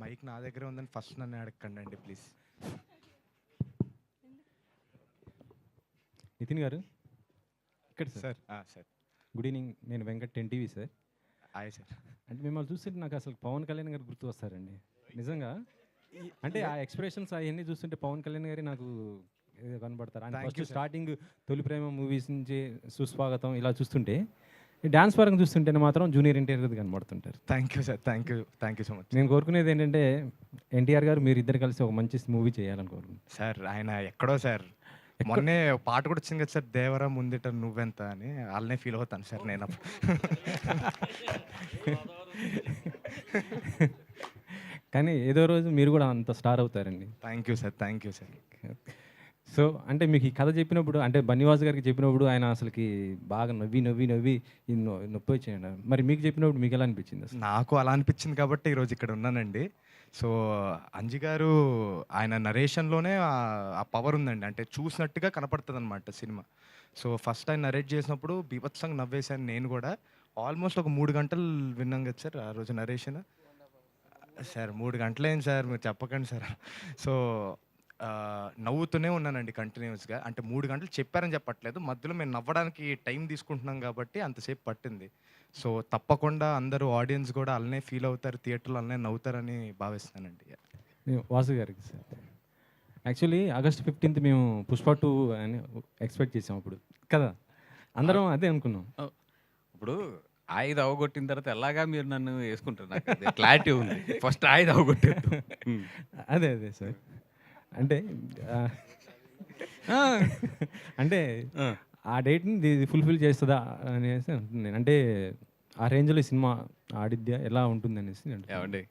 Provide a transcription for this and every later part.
Mic నా దగ్గర ఉందని ఫస్ట్ నన్ను అడగండి అండి ప్లీజ్. నితిన్ గారు? ఇక్కడ సార్. సార్ గుడ్ ఈవినింగ్ నేను Venkat ten TV sir. Hi sir. అంటే మిమ్మల్ని చూస్తుంటే నాకు అసలు పవన్ కళ్యాణ్ గారు గుర్తు వస్తారండి నిజంగా? అంటే ఆ ఎక్స్ప్రెషన్స్ అవన్నీ చూస్తుంటే పవన్ కళ్యాణ్ గారి నాకు కనబడతారు. Thank first. స్టార్టింగ్ తొలి ప్రేమ మూవీస్ నుంచి సుస్వాగతం ఇలా చూస్తుంటే డాన్స్ పరంగా చూస్తుంటేనే మాత్రం junior NTR కనబడుతుంటారు. Thank you sir thank you thank you so much నేను కోరుకునేది ఏంటంటే ఎన్టీఆర్ గారు మీరు ఇద్దరు కలిసి ఒక మంచి మూవీ చేయాలని కోరుకుంటున్నాను. సార్ ఆయన ఎక్కడో సార్ మొన్నే పాట కూడా వచ్చింది కదా సార్ దేవరా ముందిట నువ్వెంత అని. వాళ్ళనే ఫీల్ అవుతాను సార్ నేను. కానీ ఏదో రోజు మీరు కూడా అంత స్టార్ అవుతారండి. Thank you sir thank you sir so అంటే మీకు ఈ కథ చెప్పినప్పుడు అంటే బన్నివాస్ గారికి చెప్పినప్పుడు ఆయన అసలుకి బాగా నవ్వి నవ్వి నవ్వి ఈ నొ- నొప్పి వచ్చాయండి. మరి మీకు చెప్పినప్పుడు మీకు ఎలా అనిపించింది అసలు? నాకు అలా అనిపించింది కాబట్టి ఈరోజు ఇక్కడ ఉన్నానండి. సో అంజి గారు ఆయన నరేషన్లోనే ఆ పవర్ ఉందండి. అంటే చూసినట్టుగా కనపడుతుంది అనమాట సినిమా. సో ఫస్ట్ ఆయన నరేట్ చేసినప్పుడు బీభత్సంగా నవ్వేశాను నేను కూడా. ఆల్మోస్ట్ ఒక మూడు గంటలు విన్నాం కదా సార్ ఆ రోజు నరేషన్. సార్ మూడు గంటలేం సార్ మీరు చెప్పకండి సార్. సో నవ్వుతూనే ఉన్నానండి కంటిన్యూస్గా అంటే మూడు గంటలు చెప్పారని చెప్పట్లేదు. మధ్యలో మేము నవ్వడానికి టైం తీసుకుంటున్నాం కాబట్టి అంతసేపు పట్టింది. సో తప్పకుండా అందరూ ఆడియన్స్ కూడా అలానే ఫీల్ అవుతారు థియేటర్లో అలానే నవ్వుతారని భావిస్తానండి. నేను వాసు గారికి సార్. యాక్చువల్లీ ఆగస్ట్ ఫిఫ్టీన్త్ మేము పుష్ప టూ అని ఎక్స్పెక్ట్ చేసాం అప్పుడు. కదా? అందరం అదే అనుకున్నాం. ఇప్పుడు ఆయుధ అవగొట్టిన తర్వాత ఎలాగా మీరు నన్ను వేసుకుంటారు? నాకు క్లారిటీ ఉంది. ఫస్ట్ ఆయుధ అవగొట్టేద్దు. అదే అదే సార్. అంటే అంటే ఆ. డేట్ని ఇది ఫుల్ఫిల్ చేస్తుందా అనేసి అంటున్నాను నేను అంటే ఆ రేంజ్లో సినిమా ఆడిద్యా ఎలా ఉంటుంది అనేసి. ఏమండి?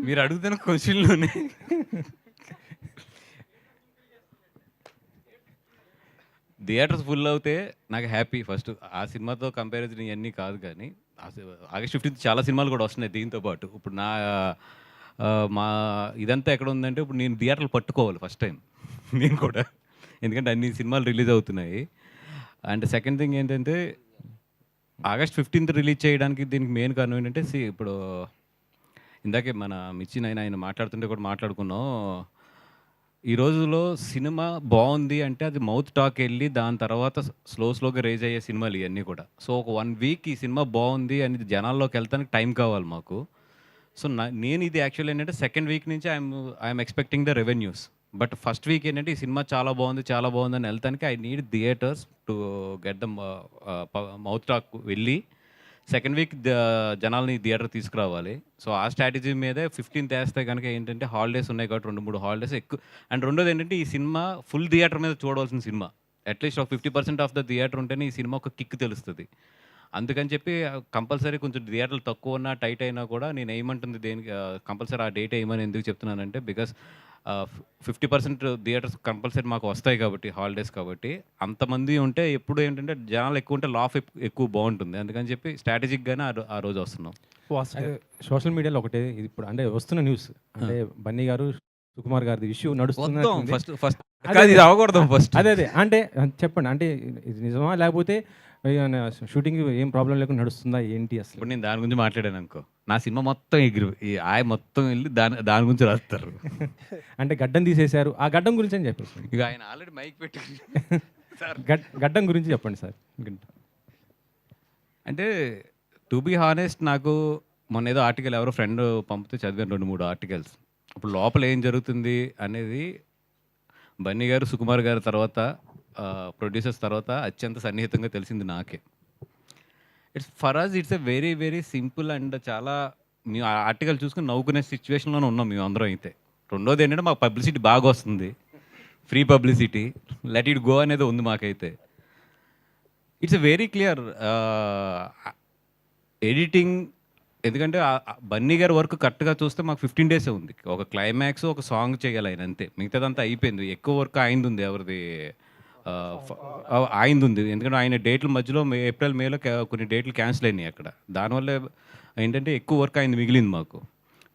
మీరు అడుగుతున్న క్వశ్చన్లోనే. థియేటర్స్ ఫుల్ అవుతే నాకు హ్యాపీ. ఫస్ట్ ఆ సినిమాతో కంపారిజన్ ఇవన్నీ కాదు కానీ ఆగస్ట్ ఫిఫ్టీన్త్ చాలా సినిమాలు కూడా వస్తున్నాయి దీంతో పాటు. ఇప్పుడు నా మా ఇదంతా ఎక్కడ ఉందంటే ఇప్పుడు నేను థియేటర్లు పట్టుకోవాలి ఫస్ట్ టైం నేను కూడా. ఎందుకంటే అన్ని సినిమాలు రిలీజ్ అవుతున్నాయి. అండ్ సెకండ్ థింగ్ ఏంటంటే ఆగస్ట్ ఫిఫ్టీన్త్ రిలీజ్ చేయడానికి దీనికి మెయిన్ కారణం ఏంటంటే సి ఇప్పుడు ఇందాకే మన మిచ్చి నాయన ఆయన మాట్లాడుతుంటే కూడా మాట్లాడుకున్నాం. ఈ రోజులో సినిమా బాగుంది అంటే అది మౌత్ టాక్ వెళ్ళి దాని తర్వాత స్లో స్లోగా రేజ్ అయ్యే సినిమాలు ఇవన్నీ కూడా. సో ఒక వన్ వీక్ ఈ సినిమా బాగుంది అని జనాల్లోకి వెళ్తానికి టైం కావాలి మాకు. సో నా నేను ఇది యాక్చువల్ ఏంటంటే సెకండ్ వీక్ నుంచి I'm I'm expecting the revenues but first week ఏంటంటే ఈ సినిమా చాలా బాగుంది చాలా బాగుంది అని వెళ్తానికి I need theatres to get the mouth talk వెళ్ళి సెకండ్ వీక్ జనాల్ని థియేటర్ తీసుకురావాలి. సో ఆ స్ట్రాటజీ మీదే ఫిఫ్టీన్త్ వేస్తే కనుక ఏంటంటే హాలిడేస్ ఉన్నాయి కాబట్టి రెండు మూడు హాలిడేస్ ఎక్కువ అండ్ రెండోది ఏంటంటే ఈ సినిమా ఫుల్ థియేటర్ మీద చూడవలసిన సినిమా. అట్లీస్ట్ ఒక fifty percent of the theatre ఉంటేనే ఈ సినిమా ఒక కిక్ తెలుస్తుంది. అందుకని చెప్పి కంపల్సరీ కొంచెం థియేటర్లు తక్కువ ఉన్నా టైట్ అయినా కూడా నేను ఏమంటుంది దేనికి కంపల్సరీ ఆ డేట్ వేయమని ఎందుకు చెప్తున్నానంటే because fifty percent theatres compulsory మాకు వస్తాయి కాబట్టి హాలిడేస్ కాబట్టి అంతమంది ఉంటే ఎప్పుడు ఏంటంటే జనాలు ఎక్కువ ఉంటే లాఫ్ ఎక్కువ బాగుంటుంది. అందుకని చెప్పి స్ట్రాటజిక్గానే ఆ రోజు వస్తున్నాం. సోషల్ మీడియాలో ఒకటే ఇది ఇప్పుడు అంటే వస్తున్న న్యూస్ అంటే బన్నీ గారు సుకుమార్ గారిది ఇష్యూ నడుస్తుంది ఫస్ట్ ఫస్ట్. అవకూడదు ఫస్ట్ అదే. అదే అంటే చెప్పండి. అంటే ఇది నిజమా లేకపోతే షూటింగ్ ఏం ప్రాబ్లం లేకుండా నడుస్తుందా ఏంటి అసలు? ఇప్పుడు నేను దాని గురించి మాట్లాడాను అనుకో. నా సినిమా మొత్తం ఎగిరి ఈ ఆయ మొత్తం వెళ్ళి దాని దాని గురించి రాస్తారు. అంటే గడ్డం తీసేశారు. ఆ గడ్డం గురించి అని చెప్పేసి. ఇక ఆయన ఆల్రెడీ మైక్ పెట్టి సార్. గడ్- గడ్డం గురించి చెప్పండి సార్. అంటే టు బీ హానెస్ట్ నాకు మొన్న ఏదో ఆర్టికల్ ఎవరో ఫ్రెండ్ పంపితే చదివాను రెండు మూడు ఆర్టికల్స్ ఇప్పుడు లోపల ఏం జరుగుతుంది అనేది బన్నీ గారు సుకుమార్ గారి తర్వాత ప్రొడ్యూసర్స్ తర్వాత అత్యంత సన్నిహితంగా తెలిసింది నాకే. It's for us it's a very very simple and చాలా మేము ఆ ఆర్టికల్ చూసుకుని నవ్వుకునే సిచ్యువేషన్లోనే ఉన్నాం మేము అందరం అయితే. రెండోది ఏంటంటే మాకు పబ్లిసిటీ బాగా వస్తుంది. Free publicity let it go అనేది ఉంది మాకైతే. ఇట్స్ వెరీ క్లియర్ ఎడిటింగ్ ఎందుకంటే బన్నీ గారి వర్క్ కరెక్ట్గా చూస్తే మాకు ఫిఫ్టీన్ డేసే ఉంది. ఒక క్లైమాక్స్ ఒక సాంగ్ చేయాలి ఆయన అంతే. మిగతాదంతా అయిపోయింది. ఎక్కువ వర్క్ అయింది ఉంది ఎవరిది? ఆయనది ఉంది ఎందుకంటే ఆయన డేట్ల మధ్యలో మే ఏప్రిల్ మేలో కొన్ని డేట్లు క్యాన్సిల్ అయినాయి అక్కడ. దానివల్ల ఏంటంటే ఎక్కువ వర్క్ అయింది మిగిలింది మాకు.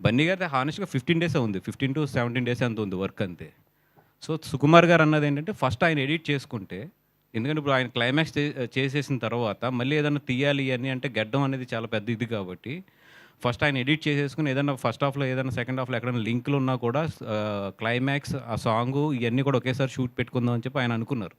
బన్నీ గారి హానెస్ట్గా ఫిఫ్టీన్ డేసే ఉంది. ఫిఫ్టీన్ టు సెవెంటీన్ డేస్ అంత ఉంది వర్క్ అంతే. సో సుకుమార్ గారు అన్నది ఏంటంటే ఫస్ట్ ఆయన ఎడిట్ చేసుకుంటే ఎందుకంటే ఇప్పుడు ఆయన క్లైమాక్స్ చేసేసిన తర్వాత మళ్ళీ ఏదైనా తీయాలి అని అంటే గడ్డం అనేది చాలా పెద్ద ఇది కాబట్టి ఫస్ట్ ఆయన ఎడిట్ చేసేసుకుని ఏదైనా ఫస్ట్ హాఫ్లో ఏదైనా సెకండ్ హాఫ్లో ఎక్కడైనా లింక్లు ఉన్నా కూడా క్లైమాక్స్ ఆ సాంగ్ ఇవన్నీ కూడా ఒకేసారి షూట్ పెట్టుకుందాం అని చెప్పి ఆయన అనుకున్నారు.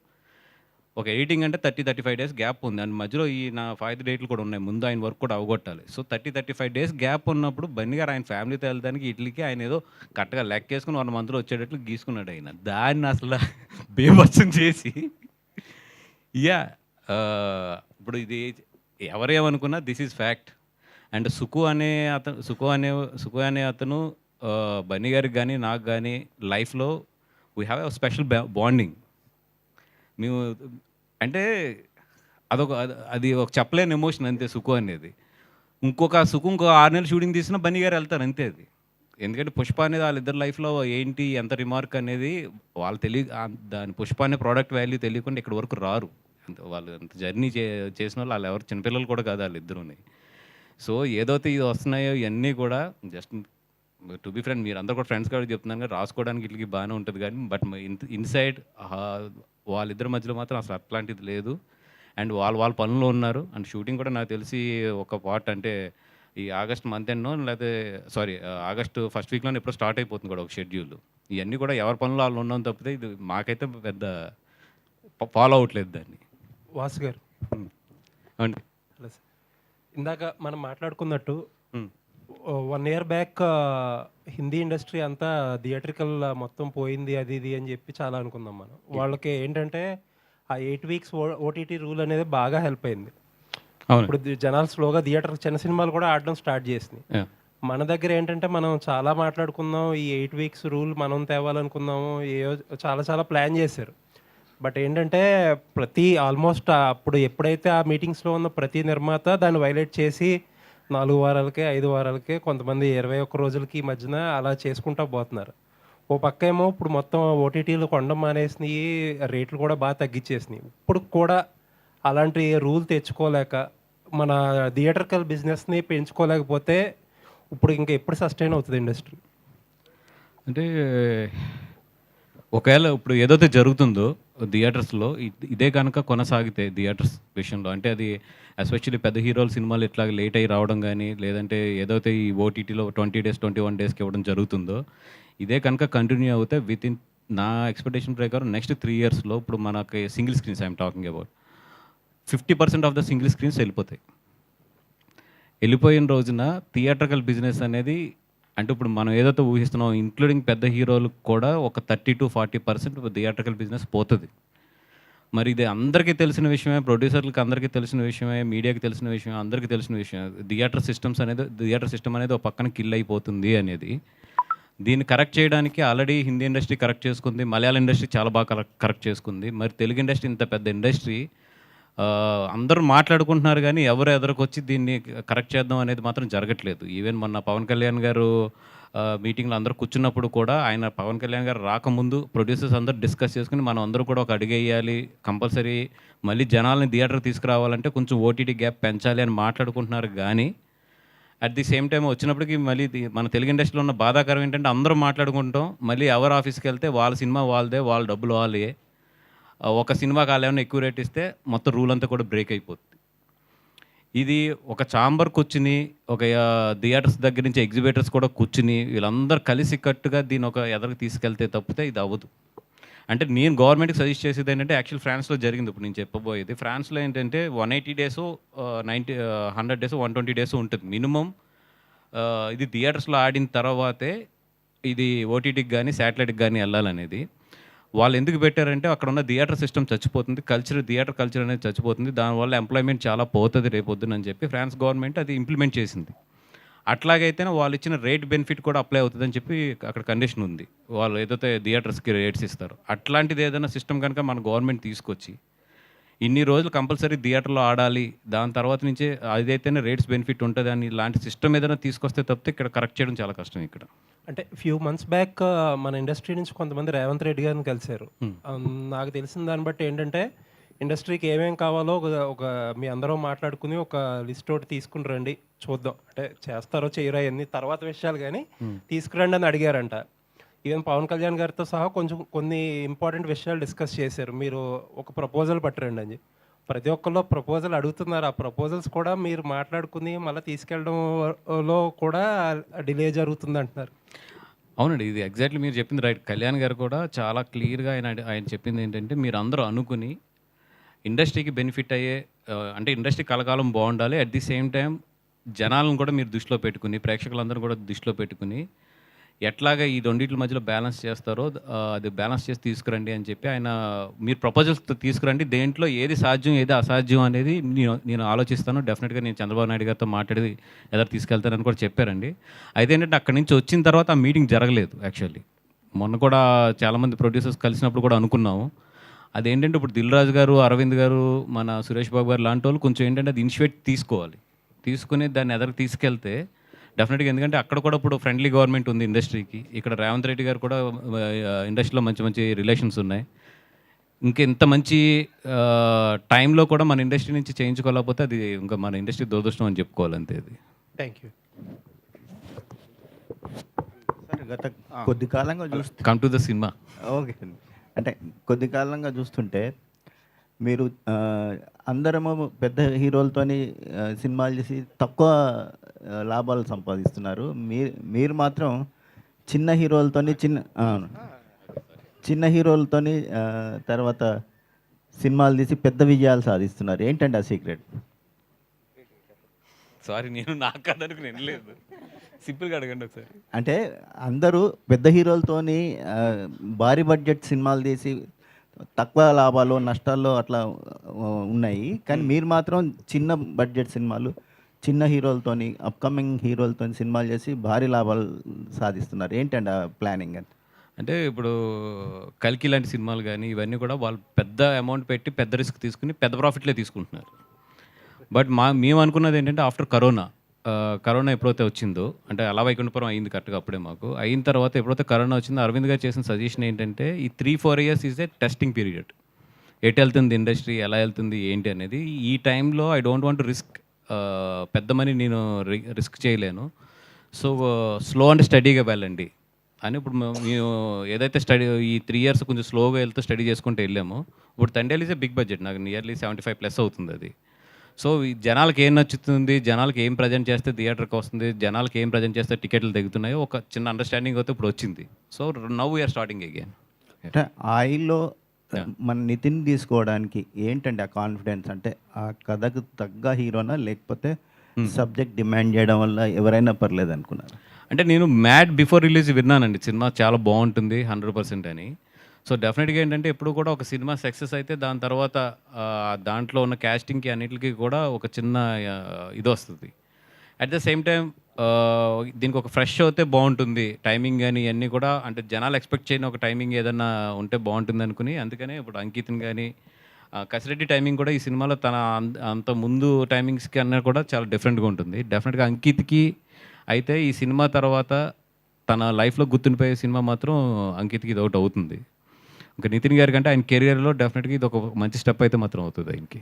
ఒక ఎడిటింగ్ అంటే thirty thirty five days gap ఉంది. అండ్ మధ్యలో ఈ నా ఫైవ్ డేట్లు కూడా ఉన్నాయి. ముందు ఆయన వర్క్ కూడా అవగొట్టాలి. So thirty thirty five days gap ఉన్నప్పుడు బన్నీ గారు ఆయన ఫ్యామిలీతో వెళ్ళడానికి ఇట్లీకి ఆయన ఏదో కరెక్ట్గా లెక్కేసుకుని వన్ మంత్లో వచ్చేటట్లు గీసుకున్నాడు ఆయన. దాన్ని అసలు బీభత్సం చేసి యా ఇప్పుడు ఇది ఎవరేమనుకున్నా this is fact. And Suku అనే అతను సుకు అనే సుకు అనే అతను బన్నీ గారికి కానీ నాకు కానీ లైఫ్లో we have a special bonding మేము అంటే అదొక అది- అది ఒక చెప్పలేని ఎమోషన్ అంతే సుఖు అనేది. ఇంకొక సుఖం ఇంకో ఆరు నెలలు షూటింగ్ తీసినా బన్నీ గారు వెళ్తారు అంతే అది. ఎందుకంటే పుష్ప అనేది వాళ్ళిద్దరు లైఫ్లో ఏంటి ఎంత రిమార్క్ అనేది వాళ్ళు తెలియ దాని పుష్ప అనే ప్రోడక్ట్ వాల్యూ తెలియకుండా ఇక్కడ వరకు రారు. వాళ్ళు అంత జర్నీ చే చేసిన వాళ్ళు వాళ్ళు ఎవరు చిన్నపిల్లలు కూడా కాదు వాళ్ళిద్దరుని సో ఏదైతే ఇది వస్తున్నాయో ఇవన్నీ కూడా జస్ట్ టు బి ఫ్రెండ్ మీరు అందరు కూడా ఫ్రెండ్స్ కాబట్టి చెప్తున్నాను కానీ రాసుకోవడానికి ఇట్లకి బాగానే ఉంటుంది కానీ బట్ ఇన్సైడ్ వాళ్ళిద్దరి మధ్యలో మాత్రం అసలు అట్లాంటిది లేదు. అండ్ వాళ్ళు వాళ్ళ పనుల్లో ఉన్నారు. అండ్ షూటింగ్ కూడా నాకు తెలిసి ఒక పార్ట్ అంటే ఈ ఆగస్ట్ మంత్ ఎన్నో లేకపోతే సారీ ఆగస్ట్ ఫస్ట్ వీక్లో ఎప్పుడో స్టార్ట్ అయిపోతుంది కూడా ఒక షెడ్యూల్. ఇవన్నీ కూడా ఎవరి పనులు వాళ్ళు ఉన్నాం తప్పితే ఇది మాకైతే పెద్ద ఫాలో అవ్వట్లేదు దాన్ని. వాసు గారు. అవును హలో సార్. ఇందాక మనం మాట్లాడుకున్నట్టు. One year back Hindi industry అంతా థియేట్రికల్ మొత్తం పోయింది అది ఇది అని చెప్పి చాలా అనుకుందాం మనం. వాళ్ళకి ఏంటంటే ఆ ఎయిట్ వీక్స్ ఓటీటీ రూల్ అనేది బాగా హెల్ప్ అయింది. ఇప్పుడు జనాలు స్లోగా థియేటర్ చిన్న సినిమాలు కూడా ఆడడం స్టార్ట్ చేసినాయి. మన దగ్గర ఏంటంటే మనం చాలా మాట్లాడుకుందాం ఈ ఎయిట్ వీక్స్ రూల్ మనం తేవాలనుకుందాము ఏ చాలా చాలా ప్లాన్ చేశారు. బట్ ఏంటంటే ప్రతి ఆల్మోస్ట్ అప్పుడు ఎప్పుడైతే ఆ మీటింగ్స్లో ఉన్న ప్రతి నిర్మాత దాన్ని వైలేట్ చేసి నాలుగు వారాలకే ఐదు వారాలకే కొంతమంది ఇరవై ఒక్క రోజులకి ఈ మధ్యన అలా చేసుకుంటా పోతున్నారు. ఓ పక్క ఏమో ఇప్పుడు మొత్తం ఓటీటీలు కొండ మానేసినాయి రేట్లు కూడా బాగా తగ్గించేసినాయి ఇప్పుడు కూడా అలాంటి రూల్ తెచ్చుకోలేక మన థియేటర్కల్ బిజినెస్ని పెంచుకోలేకపోతే ఇప్పుడు ఇంకా ఎప్పుడు సస్టైన్ అవుతుంది ఇండస్ట్రీ? అంటే ఒకవేళ ఇప్పుడు ఏదైతే జరుగుతుందో థియేటర్స్లో ఇదే కనుక కొనసాగితే థియేటర్స్ విషయంలో అంటే అది ఎస్పెషల్లీ పెద్ద హీరోల సినిమాలు ఇట్లా లేట్ అయ్యి రావడం కానీ లేదంటే ఏదైతే ఈ ఓటీటీలో ట్వంటీ డేస్ ట్వంటీ వన్ డేస్కి ఇవ్వడం జరుగుతుందో ఇదే కనుక కంటిన్యూ అవుతే విత్ ఇన్ నా ఎక్స్పెక్టేషన్ ప్రకారం నెక్స్ట్ త్రీ ఇయర్స్లో ఇప్పుడు మనకి single screens I'm talking about fifty percent of the single screens వెళ్ళిపోతాయి. వెళ్ళిపోయిన రోజున థియేటర్కల్ బిజినెస్ అనేది అంటే ఇప్పుడు మనం ఏదైతే ఊహిస్తున్నాం ఇంక్లూడింగ్ పెద్ద హీరోలకు కూడా ఒక thirty to forty percent theatrical business పోతుంది. మరి ఇది అందరికీ తెలిసిన విషయమే ప్రొడ్యూసర్లకు అందరికీ తెలిసిన విషయమే మీడియాకి తెలిసిన విషయం అందరికీ తెలిసిన విషయం థియేటర్ సిస్టమ్స్ అనేది థియేటర్ సిస్టమ్ అనేది ఒక పక్కన కిల్ అయిపోతుంది అనేది. దీన్ని కరెక్ట్ చేయడానికి ఆల్రెడీ హిందీ ఇండస్ట్రీ కరెక్ట్ చేసుకుంది మలయాళ ఇండస్ట్రీ చాలా బాగా కరెక్ట్ కరెక్ట్ చేసుకుంది. మరి తెలుగు ఇండస్ట్రీ ఇంత పెద్ద ఇండస్ట్రీ అందరూ మాట్లాడుకుంటున్నారు కానీ ఎవరు ఎదురుకొచ్చి దీన్ని కరెక్ట్ చేద్దాం అనేది మాత్రం జరగట్లేదు. ఈవెన్ మొన్న పవన్ కళ్యాణ్ గారు మీటింగ్లో అందరూ కూర్చున్నప్పుడు కూడా ఆయన పవన్ కళ్యాణ్ గారు రాకముందు ప్రొడ్యూసర్స్ అందరూ డిస్కస్ చేసుకుని మనం అందరూ కూడా ఒక అడిగేయాలి కంపల్సరీ మళ్ళీ జనాల్ని థియేటర్ తీసుకురావాలంటే కొంచెం ఓటీటీ గ్యాప్ పెంచాలి అని మాట్లాడుకుంటున్నారు కానీ అట్ ది సేమ్ టైం వచ్చినప్పటికీ మళ్ళీ మన తెలుగు ఇండస్ట్రీలో ఉన్న బాధాకరం ఏంటంటే అందరూ మాట్లాడుకుంటాం మళ్ళీ ఎవరు ఆఫీస్కి వెళ్తే వాళ్ళ సినిమా వాళ్ళదే వాళ్ళ డబ్బులు వాళ్ళే ఒక సినిమాకి కాలేమన్నా ఎక్కువ రేట్ ఇస్తే మొత్తం రూల్ అంతా కూడా బ్రేక్ అయిపోతుంది ఇది ఒక చాంబర్ కూర్చుని ఒక థియేటర్స్ దగ్గర నుంచి ఎగ్జిబిటర్స్ కూడా కూర్చుని వీళ్ళందరూ కలిసి కట్టుగా దీని ఒక ఎదరికి తీసుకెళ్తే తప్పితే ఇది అవ్వదు. అంటే నేను గవర్నమెంట్కి సజెస్ట్ చేసేది ఏంటంటే యాక్చువల్ ఫ్రాన్స్లో జరిగింది ఇప్పుడు నేను చెప్పబోయేది. ఫ్రాన్స్లో ఏంటంటే one eighty days ninety hundred days one twenty days ఉంటుంది మినిమం. ఇది థియేటర్స్లో ఆడిన తర్వాతే ఇది ఓటీటీకి కానీ శాటిలైట్కి కానీ వెళ్ళాలనేది. వాళ్ళు ఎందుకు పెట్టారంటే అక్కడ ఉన్న థియేటర్ సిస్టమ్ చచ్చిపోతుంది కల్చర్ థియేటర్ కల్చర్ అనేది చచ్చిపోతుంది దానివల్ల ఎంప్లాయ్మెంట్ చాలా పోతుంది రేపొద్దునని చెప్పి ఫ్రాన్స్ గవర్నమెంట్ అది ఇంప్లిమెంట్ చేసింది. అట్లాగైతేనే వాళ్ళు ఇచ్చిన రేట్ బెనిఫిట్ కూడా అప్లై అవుతుందని చెప్పి అక్కడ కండిషన్ ఉంది. వాళ్ళు ఏదైతే థియేటర్స్కి రేట్స్ ఇస్తారు. అట్లాంటిది ఏదైనా సిస్టమ్ కనుక మన గవర్నమెంట్ తీసుకొచ్చి ఇన్ని రోజులు కంపల్సరీ థియేటర్లో ఆడాలి. దాని తర్వాత నుంచే అదైతేనే రేట్స్ బెనిఫిట్ ఉంటుంది అని ఇలాంటి సిస్టమ్ ఏదైనా తీసుకొస్తే తప్పితే ఇక్కడ కరెక్ట్ చేయడం చాలా కష్టం ఇక్కడ. అంటే ఫ్యూ మంత్స్ బ్యాక్ మన ఇండస్ట్రీ నుంచి కొంతమంది రేవంత్ రెడ్డి గారిని కలిశారు. నాకు తెలిసిన దాన్ని బట్టి ఏంటంటే ఇండస్ట్రీకి ఏమేం కావాలో ఒక ఒక మీ అందరూ మాట్లాడుకుని ఒక లిస్ట్ ఒకటి తీసుకుని రండి చూద్దాం. అంటే చేస్తారో చేయరో అన్ని తర్వాత విషయాలు కానీ తీసుకురండి అని అడిగారంట. ఈవెన్ పవన్ కళ్యాణ్ గారితో సహా కొంచెం కొన్ని ఇంపార్టెంట్ విషయాలు డిస్కస్ చేశారు. మీరు ఒక ప్రపోజల్ పట్టరండి అని ప్రతి ఒక్కళ్ళు ప్రపోజల్ అడుగుతున్నారు. ఆ ప్రపోజల్స్ కూడా మీరు మాట్లాడుకుని మళ్ళీ తీసుకెళ్ళడంలో కూడా డిలే జరుగుతుంది అంటున్నారు అవునండి. ఇది ఎగ్జాక్ట్లీ మీరు చెప్పింది రైట్ కళ్యాణ్ గారు కూడా చాలా క్లియర్గా ఆయన ఆయన చెప్పింది ఏంటంటే మీరు అందరూ అనుకుని ఇండస్ట్రీకి బెనిఫిట్ అయ్యే uh, అంటే ఇండస్ట్రీ కలకాలం బాగుండాలి. అట్ ది సేమ్ టైం జనాలను కూడా మీరు దృష్టిలో పెట్టుకుని ప్రేక్షకులందరూ కూడా దృష్టిలో పెట్టుకుని ఎట్లాగా ఈ రెండింటి మధ్యలో బ్యాలెన్స్ చేస్తారో అది బ్యాలెన్స్ చేసి తీసుకురండి అని చెప్పి ఆయన మీరు ప్రపోజల్స్ తీసుకురండి. దేంట్లో ఏది సాధ్యం ఏది అసాధ్యం అనేది నేను నేను ఆలోచిస్తాను. డెఫినెట్గా నేను చంద్రబాబు నాయుడు గారితో మాట్లాడి ఎదురు తీసుకెళ్తానని కూడా చెప్పారండి. అయితే ఏంటంటే అక్కడి నుంచి వచ్చిన తర్వాత ఆ మీటింగ్ జరగలేదు యాక్చువల్లీ మొన్న కూడా చాలామంది ప్రొడ్యూసర్స్ కలిసినప్పుడు కూడా అనుకున్నాము. అదేంటంటే ఇప్పుడు దిల్ రాజు గారు అరవింద్ గారు మన సురేష్ బాబు గారు లాంటి వాళ్ళు కొంచెం ఏంటంటే అది ఇనిషియేట్ తీసుకోవాలి. తీసుకుని దాన్ని ఎదరికి తీసుకెళ్తే డెఫినెట్గా ఎందుకంటే అక్కడ కూడా ఇప్పుడు ఫ్రెండ్లీ గవర్నమెంట్ ఉంది ఇండస్ట్రీకి ఇక్కడ రేవంత్ రెడ్డి గారు కూడా ఇండస్ట్రీలో మంచి మంచి రిలేషన్స్ ఉన్నాయి. ఇంకా ఇంత మంచి టైంలో కూడా మన ఇండస్ట్రీ నుంచి చేయించుకోలేకపోతే అది ఇంకా మన ఇండస్ట్రీ దురదృష్టం అని చెప్పుకోవాలి అంతే అది. థ్యాంక్ యూ సార్ గత కొద్ది కాలంగా చూస్తే come to the cinema okay. అంటే కొద్ది కాలంగా చూస్తుంటే మీరు అందరము పెద్ద హీరోలతోని సినిమాలు చేసి తక్కువ లాభాలు సంపాదిస్తున్నారు. మీరు మీరు మాత్రం చిన్న హీరోలతోని చిన్న. చిన్న హీరోలతోని ఆ, తర్వాత సినిమాలు తీసి పెద్ద విజయాలు సాధిస్తున్నారు. ఏంటండి ఆ సీక్రెట్? సారీ నేను నాకు కాదనుకు నేను లేదు సింపుల్గా అడగండి ఒకసారి. అంటే అందరూ పెద్ద హీరోలతోని ఆ, భారీ బడ్జెట్ సినిమాలు తీసి తక్కువ లాభాలు నష్టాల్లో అట్లా ఉన్నాయి. కానీ మీరు మాత్రం చిన్న బడ్జెట్ సినిమాలు చిన్న హీరోలతోని అప్కమింగ్ హీరోలతో సినిమాలు చేసి భారీ లాభాలు సాధిస్తున్నారు. ఏంటండి ఆ ప్లానింగ్ అంటే? అంటే ఇప్పుడు కల్కి లాంటి సినిమాలు కానీ ఇవన్నీ కూడా వాళ్ళు పెద్ద అమౌంట్ పెట్టి పెద్ద రిస్క్ తీసుకుని పెద్ద ప్రాఫిట్లే తీసుకుంటున్నారు. బట్ మా మేము అనుకున్నది ఏంటంటే ఆఫ్టర్ కరోనా కరోనా ఎప్పుడైతే వచ్చిందో అంటే అలా వైకుంఠపురం అయింది కరెక్ట్గా అప్పుడే మాకు. అయిన తర్వాత ఎప్పుడైతే కరోనా వచ్చిందో అరవింద్ గారు చేసిన సజెషన్ ఏంటంటే ఈ three four years is a testing period ఎటు వెళ్తుంది ఇండస్ట్రీ ఎలా వెళ్తుంది ఏంటి అనేది. ఈ టైంలో ఐ డోంట్ వాంట్ రిస్క్ పెద్ద మనీ నేను రిస్క్ చేయలేను. సో స్లో అండ్ స్టడీగా వెళ్ళండి అని ఇప్పుడు మేము ఏదైతే స్టడీ ఈ త్రీ ఇయర్స్ కొంచెం స్లోగా వెళ్తూ స్టడీ చేసుకుంటూ వెళ్ళాము ఇప్పుడు తండేల్ ఈజ్ బిగ్ బడ్జెట్ నాకు నియర్లీ సెవెంటీ ఫైవ్ ప్లస్ అవుతుంది అది. సో ఈ జనాలకి ఏం నచ్చుతుంది? జనాలకి ఏం ప్రజెంట్ చేస్తే థియేటర్కి వస్తుంది? జనాలకి ఏం ప్రజెంట్ చేస్తే టికెట్లు తగ్గుతున్నాయో ఒక చిన్న అండర్స్టాండింగ్ అయితే ఇప్పుడు వచ్చింది. So now we're starting again అంటే ఆయిల్లో మన నితిన్ తీసుకోవడానికి ఏంటండి ఆ కాన్ఫిడెన్స్ అంటే ఆ కథకు తగ్గ హీరోనా లేకపోతే సబ్జెక్ట్ డిమాండ్ చేయడం వల్ల ఎవరైనా పర్లేదు అనుకున్నారు? అంటే నేను మ్యాడ్ బిఫోర్ రిలీజ్ విన్నానండి. సినిమా చాలా బాగుంటుంది హండ్రెడ్ పర్సెంట్ అని. సో డెఫినెట్గా ఏంటంటే ఎప్పుడు కూడా ఒక సినిమా సక్సెస్ అయితే దాని తర్వాత దాంట్లో ఉన్న క్యాస్టింగ్కి అన్నిటికీ కూడా ఒక చిన్న ఇది వస్తుంది. అట్ ద సేమ్ టైం దీనికి ఒక ఫ్రెష్ అయితే బాగుంటుంది. టైమింగ్ కానీ ఇవన్నీ కూడా అంటే జనాలు ఎక్స్పెక్ట్ చేయని ఒక టైమింగ్ ఏదన్నా ఉంటే బాగుంటుంది అనుకుని అందుకనే ఇప్పుడు అంకితం కానీ కసిరెడ్డి టైమింగ్ కూడా ఈ సినిమాలో తన అంత- అంత ముందు టైమింగ్స్కి అన్న కూడా చాలా డిఫరెంట్గా ఉంటుంది. డెఫినెట్గా అంకిత్కి అయితే ఈ సినిమా తర్వాత తన లైఫ్లో గుర్తుండిపోయే సినిమా మాత్రం అంకిత్కి ఇది ఒకటి అవుతుంది. ఇంకా నితిన్ గారి కంటే ఆయన కెరియర్లో డెఫినెట్గా ఇది ఒక మంచి స్టెప్ అయితే మాత్రం అవుతుంది ఆయనకి.